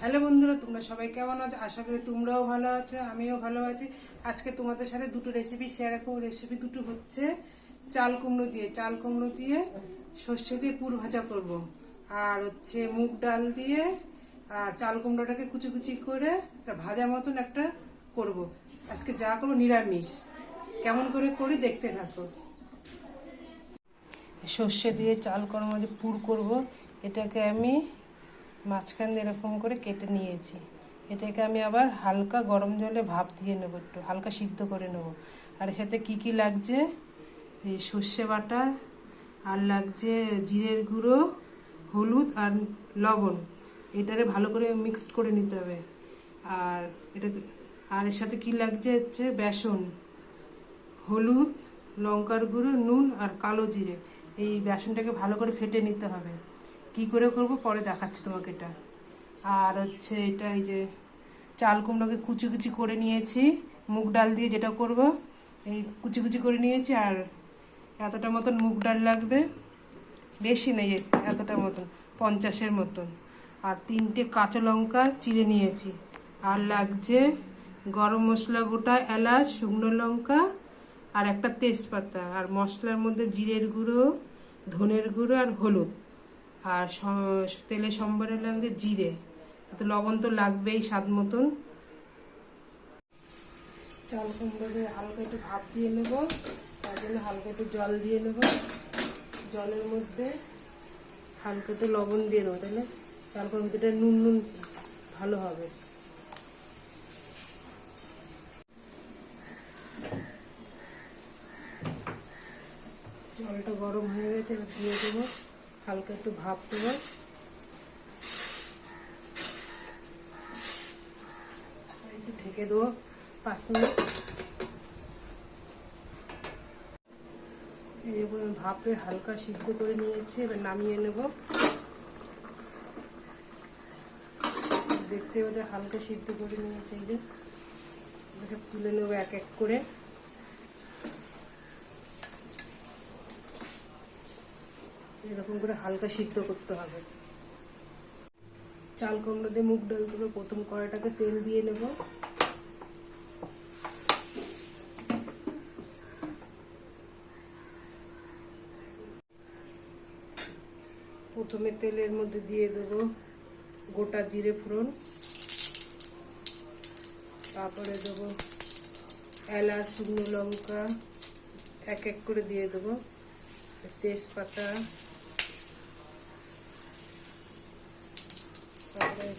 Hello বন্ধুরা, তোমরা সবাই কেমন আছো? আশা করি তোমরাও ভালো আছো, আমিও ভালো আছি। আজকে তোমাদের সাথে দুটো রেসিপি শেয়ার করব। রেসিপি দুটো হচ্ছে চাল কুমড়ো দিয়ে। চাল কুমড়ো দিয়ে সর্ষে দিয়ে পুর ভাজা করব। আর হচ্ছে মুগ ডাল দিয়ে, আর চাল কুমড়োটাকে কুচি কুচি করে একটা ভাজা মতন একটা করব। আজকে যা করব নিরামিষ। কেমন করে করি দেখতে থাকো। সর্ষে দিয়ে চাল করার মধ্যে পুর করব। এটাকে আমি মাঝখান দিয়ে এরকম করে কেটে নিয়েছি। এটাকে আমি আবার হালকা গরম জলে ভাপ দিয়ে নেব একটু, হালকা সিদ্ধ করে নেব। আর এর সাথে কী কী লাগছে? এই সর্ষে বাটা, আর লাগছে জিরের গুঁড়ো, হলুদ আর লবণ। এটারে ভালো করে মিক্সড করে নিতে হবে। আর এটা, আর এর সাথে কী লাগছে হচ্ছে বেসন, হলুদ, লঙ্কার গুঁড়ো, নুন আর কালো জিরে। এই বেসনটাকে ভালো করে ফেটে নিতে হবে। কি করে করব? পরে দেখাচ্ছি তোমাকে এটা। আর হচ্ছে এটা এই যে চাল কুমড়োকে কুচি কুচি করে নিয়েছি। মুগ ডাল দিয়ে যেটা করব, এই কুচি কুচি করে নিয়েছি আর এতটা মতন মুগ ডাল লাগবে। বেশি নেই এতটা মতন, পঞ্চাশের মতন। আর তিনটে কাঁচা লঙ্কা চিড়ে নিয়েছি। আর লাগছে গরম মশলা গোটা এলাচ, শুকনো লঙ্কা আর একটা তেজপাতা। আর মশলার মধ্যে জিরের গুঁড়ো, ধনের গুঁড়ো আর হলুদ। আর তেলে সম্বারে লাগবে জিরে। এত লবণ তো লাগবেই স্বাদ মতন। চাল কুমড়ো দিয়ে হালকা একটু ভাপ দিয়ে নেব। তার জন্য হালকা একটু জল দিয়ে নেব। জলের মধ্যে হালকা একটু লবণ দিয়ে দেবো তাহলে চাল কুমড়োর ভিতরে নুন নুন ভালো হবে। জলটা গরম হয়ে গেছে দিয়ে দেবো। হালকা একটু ভাপ দেবো একটু ঢেকে দেবো পাঁচ মিনিট। ভাপে হালকা সিদ্ধ করে নিয়েছি, এবার নামিয়ে নেব। দেখতে ওদের হালকা সিদ্ধ করে নিয়েছে এই যে। তুলে নেব এক এক করে। এরকম করে হালকা সিদ্ধ করতে হবে। চাল কুমড়ো দিয়ে মুগ ডাল দেবো প্রথম কড়াইটাকে তেল দিয়ে নেব। প্রথমে তেলের মধ্যে দিয়ে দেব গোটা জিরে ফোড়ন। তারপরে দেব এলাচ, শুকনো লঙ্কা, এক এক করে দিয়ে দেবো। তেজপাতা তারপরে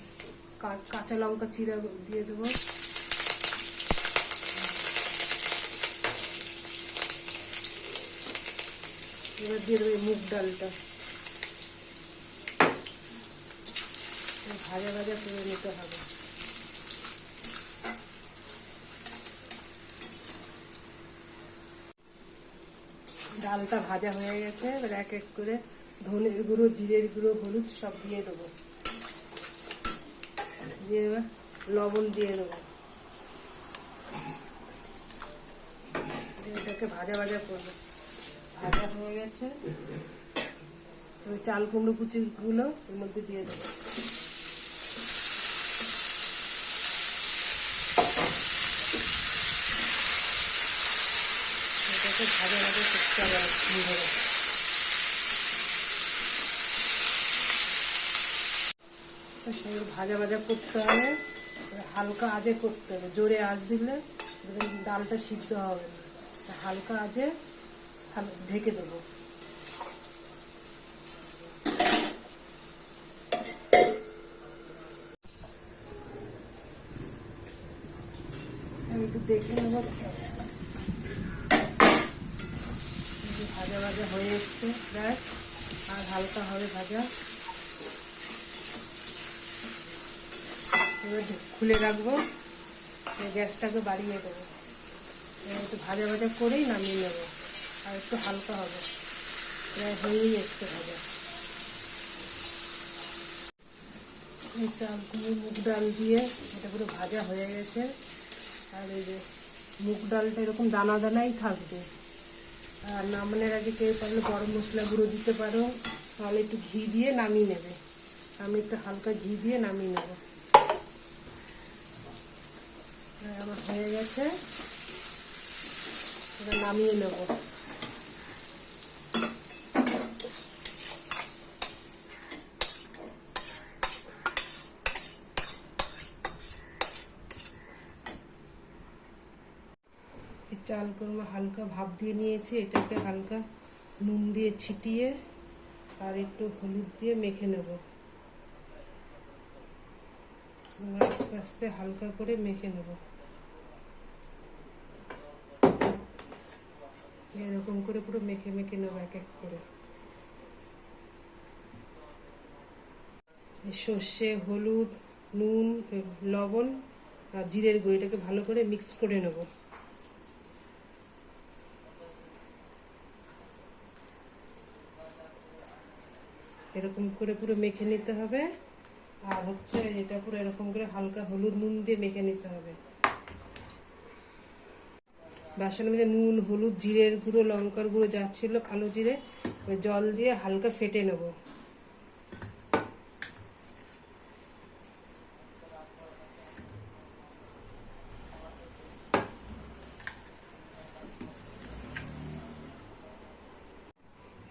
কাঁচা লঙ্কা চিরা দিয়ে দেবো। এবার দিয়ে দেবো মুগ ডালটা। ভাজা ভাজা করে নিতে হবে। ডালটা ভাজা হয়ে গেছে, এবার এক এক করে ধনের গুঁড়ো, জিরের গুঁড়ো, হলুদ সব দিয়ে দেবো। দিয়ে লবণ দিয়ে দেবো। এটাকে ভাজা ভাজা করব। ভাজা হয়ে গেছে। চাল কুমড়ো কুচিগুলো এর মধ্যে দিয়ে দেবো। ভাজা ভাজা করতে হবে। সেই ভাজা ভাজা করতে হবে। হালকা আজে করতে হবে। জোরে আঁচ দিলে ডালটা সিদ্ধ হবে না। হালকা আজে ঢেকে দেবো। একটু দেখে নেব। ভাজা ভাজা হয়ে এসছে। প্রায় আর হালকা হবে ভাজা। এবার খুলে রাখব। গ্যাসটাকে বাড়িয়ে দেবো। একটু ভাজা ভাজা করেই নামিয়ে নেব। আর একটু হালকা হবে। প্রায় হয়েই এসছে এই চালগুলো মুগ ডাল দিয়ে এটা পুরো ভাজা হয়ে গেছে। আর এই যে মুগ ডালটা এরকম দানা দানাই থাকবে। আর নামানোর আগে কেউ পারলে গরম মশলা গুঁড়ো দিতে পারো। তাহলে একটু ঘি দিয়ে নামিয়ে নেবে। আমি একটু হালকা ঘি দিয়ে নামিয়ে নেব। আমার হয়ে গেছে। এবার নামিয়ে নেব। চাল কুরমা হালকা ভাপ দিয়ে নিয়েছি। এটাকে হালকা নুন দিয়ে ছিটিয়ে আর একটু হলুদ দিয়ে মেখে নেব এবার আস্তে আস্তে হালকা করে মেখে নেব। এরকম করে পুরো মেখে মেখে নেব এক এক করে। সর্ষে, হলুদ, নুন লবণ আর জিরের গুঁড়িটাকে ভালো করে মিক্স করে নেব। এরকম করে পুরো মেখে নিতে হবে। আর হচ্ছে এটা পুরো এরকম করে হালকা হলুদ নুন দিয়ে মেখে নিতে হবে। বেসনের মধ্যে নুন, হলুদ জিরের গুঁড়ো, লঙ্কার গুঁড়ো যা ছিল কালো জিরে জল দিয়ে হালকা ফেটে নেব।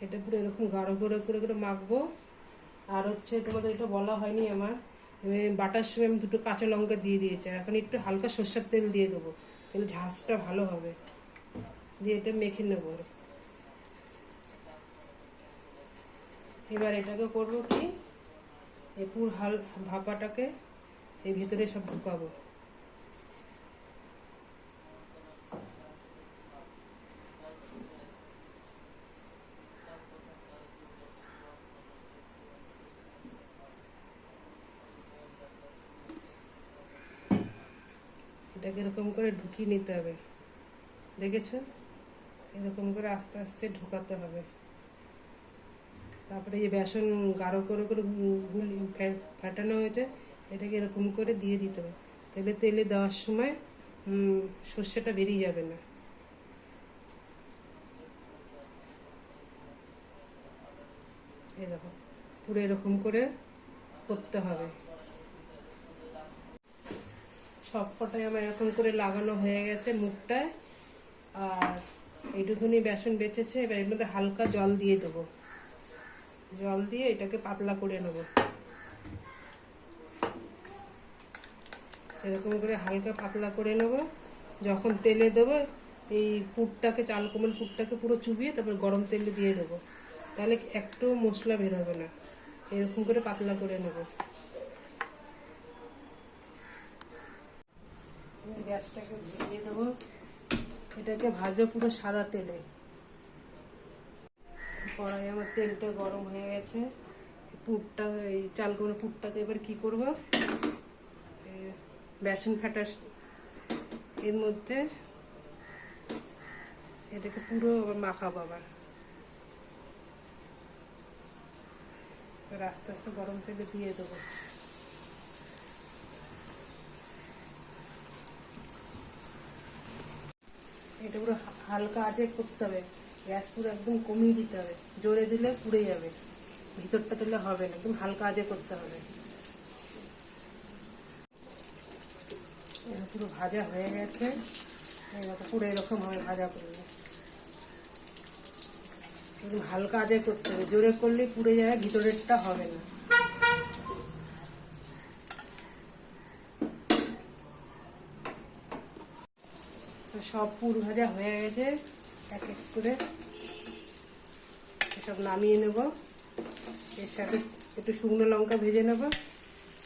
এটা পুরো এরকম গাঢ় করে করে করে মাখবো। আর হচ্ছে তোমাদের এটা বলা হয়নি আমার। বাটার সময় আমি দুটো কাঁচা লঙ্কা দিয়ে দিয়েছি, আর এখন একটু হালকা সর্ষের তেল দিয়ে দেবো, তাহলে ঝাঁসটা ভালো হবে। দিয়ে এটা মেখে নেব এবার এটাকে করব কি? এই পুর হাল, ভাপাটাকে এই ভেতরে সব ঢুকাবো। এটাকে এরকম করে ঢুকিয়ে নিতে হবে। দেখেছ এরকম করে আস্তে আস্তে ঢোকাতে হবে। তারপরে যে বেসন গাঢ় করে করে ফাটানো হয়েছে, এটাকে এরকম করে দিয়ে দিতে হবে। তেলে তেলে দেওয়ার সময় সর্ষেটা বেরিয়ে যাবে না। এই দেখো, পুরো এরকম করে করতে হবে। সব কটাই আমার এরকম করে লাগানো হয়ে গেছে মুখটায়। আর এইটুকুনি বেসন বেঁচেছে, এবার এর মধ্যে হালকা জল দিয়ে দেবো। জল দিয়ে এটাকে পাতলা করে নেব। এরকম করে হালকা পাতলা করে নেব। যখন তেলে দেবো, এই পুরটাকে, চাল কোমল পুরটাকে পুরো চুবিয়ে তারপর গরম তেলে দিয়ে দেবো। তাহলে একটু মশলা বের হবে না। এরকম করে পাতলা করে নেব। গ্যাসটাকে ধরিয়ে দেবো এটাকে ভাজবো পুরো সাদা তেলে। কড়াই আমার তেলটা গরম হয়ে গেছে। পুরটা, এই চাল করে পুরটাকে এবার কি করব? বেসন ফাটার এর মধ্যে এটাকে পুরো মাখাবো আবার। আস্তে আস্তে গরম তেলে দিয়ে দেবো। এটা পুরো হালকা আঁচে করতে হবে। গ্যাস পুরো একদম কমিয়ে দিতে হবে। জোরে দিলে পুড়ে যাবে। ভিতরটা দিলে হবে না, একদম হালকা আঁচে করতে হবে। পুরো ভাজা হয়ে গেছে। পুরো এরকম হবে, ভাজা করলে একদম হালকা আঁচে করতে হবে। জোরে করলে পুড়ে যাবে, ভিতরেরটা হবে না। সব পুর ভাজা হয়ে গেছে। এক এক করে এসব নামিয়ে নেব। এর সাথে একটু শুকনো লঙ্কা ভেজে নেব।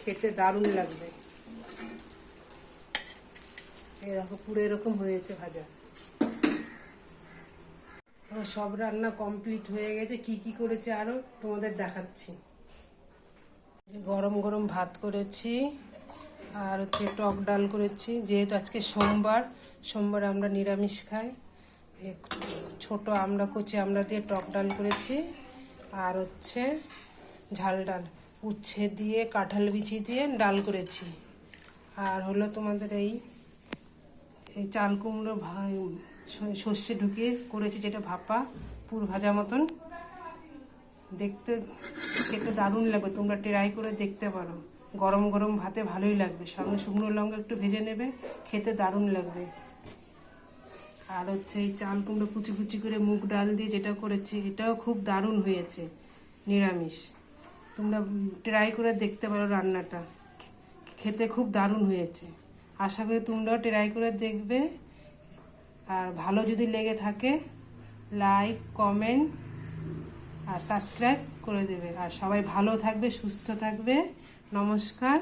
খেতে দারুণ লাগবে। এরকম পুরো এরকম হয়েছে ভাজা। সব রান্না কমপ্লিট হয়ে গেছে। কি কি করেছে আরও তোমাদের দেখাচ্ছি। গরম গরম ভাত করেছি। আর হচ্ছে টক ডাল করেছি, যেহেতু আজকে সোমবার সোমবার আমরা নিরামিষ খাই। ছোট আমরা কচি আমরা দিয়ে টক ডাল করেছি, আর হচ্ছে ঝাল ডাল। উচ্ছে দিয়ে, কাঁঠাল বিচি দিয়ে ডাল করেছি। আর হলো তোমাদের এই এই চাল কুমড়ো সর্ষে ঢুকিয়ে করেছি যেটা ভাপা, পুর ভাজা মতন। দেখতে খেতে দারুণ লাগবে, তোমরা ট্রাই করে দেখতে পারো। গরম গরম ভাতে ভালোই লাগবে। সঙ্গে শুকনো লঙ্কা একটু ভেজে নেবে, খেতে দারুণ লাগবে। আর হচ্ছে এই চাল কুমড়ো কুচি কুচি করে মুগ ডাল দিয়ে যেটা করেছি, এটাও খুব দারুণ হয়েছে, নিরামিষ। তোমরা ট্রাই করে দেখতে পারো রান্নাটা। খেতে খুব দারুণ হয়েছে। আশা করি তোমরাও ট্রাই করে দেখবে। আর ভালো যদি লেগে থাকে, লাইক, কমেন্ট আর সাবস্ক্রাইব করে দেবে। আর সবাই ভালো থাকবে, সুস্থ থাকবে। নমস্কার।